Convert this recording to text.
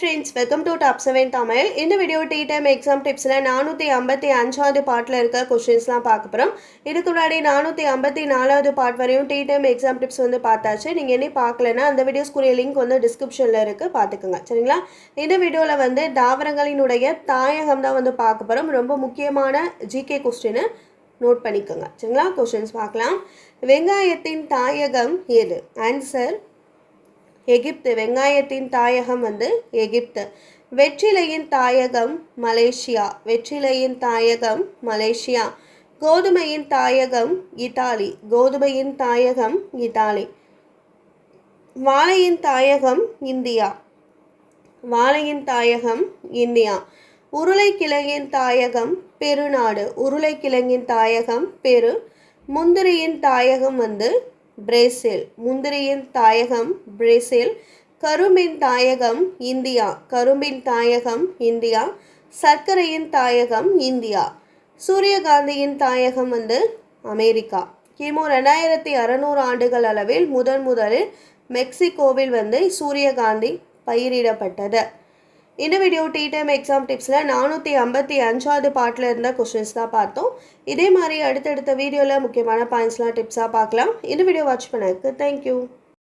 Friends welcome to top seven Tamil இந்த video D time exam டிப்ஸில் நானூற்றி ஐம்பத்தி அஞ்சாவது பாட்டில் இருக்க கொஷின்ஸ்லாம் பார்க்க போகிறோம் இதுக்கு முன்னாடி நானூற்றி ஐம்பத்தி நாலாவது பாட் வரையும் டி டைம் எக்ஸாம் டிப்ஸ் வந்து பார்த்தாச்சு. நீங்கள் என்ன பார்க்கலன்னா அந்த வீடியோஸ்க்குரிய லிங்க் வந்து டிஸ்கிரிப்ஷனில் இருக்குது பார்த்துக்குங்க. சரிங்களா? இந்த வீடியோவில் வந்து தாவரங்களினுடைய தாயகம் தான் வந்து பார்க்க போகிறோம் ரொம்ப முக்கியமான ஜிகே கொஸ்டின்னு நோட் பண்ணிக்கோங்க. சரிங்களா? கொஷின்ஸ் பார்க்கலாம். வெங்காயத்தின் தாயகம் எது? Answer Egypt. வெங்காயத்தின் தாயகம் வந்து எகிப்து. வெற்றிலையின் தாயகம் மலேசியா. வெற்றிலையின் தாயகம் மலேசியா. கோதுமையின் தாயகம் இத்தாலி. கோதுமையின் தாயகம் இத்தாலி. வாழையின் தாயகம் இந்தியா. வாழையின் தாயகம் இந்தியா. உருளைக்கிழங்கின் தாயகம் பெருநாடு. உருளைக்கிழங்கின் தாயகம் பெரு. முந்திரியின் தாயகம் வந்து பிரேசில். முந்திரியின் தாயகம் பிரேசில். கரும்பின் தாயகம் இந்தியா. கரும்பின் தாயகம் இந்தியா. சர்க்கரையின் தாயகம் இந்தியா. சூரியகாந்தியின் தாயகம் வந்து அமெரிக்கா. கிமு ரெண்டாயிரத்தி அறநூறு ஆண்டுகள் அளவில் முதன் முதலில் மெக்சிகோவில் வந்து சூரியகாந்தி பயிரிடப்பட்டது. இந்த வீடியோ டி டைம் எக்ஸாம் டிப்ஸில் நானூற்றி ஐம்பத்தி அஞ்சாவது பாட்டில் இருந்த கொஷின்ஸ் தான் பார்த்தோம். இதே மாதிரி அடுத்தடுத்த வீடியோவில் முக்கியமான பாயிண்ட்ஸ்லாம் டிப்ஸாக பார்க்கலாம். இந்த வீடியோ வாட்ச் பண்ணதுக்கு தேங்க்யூ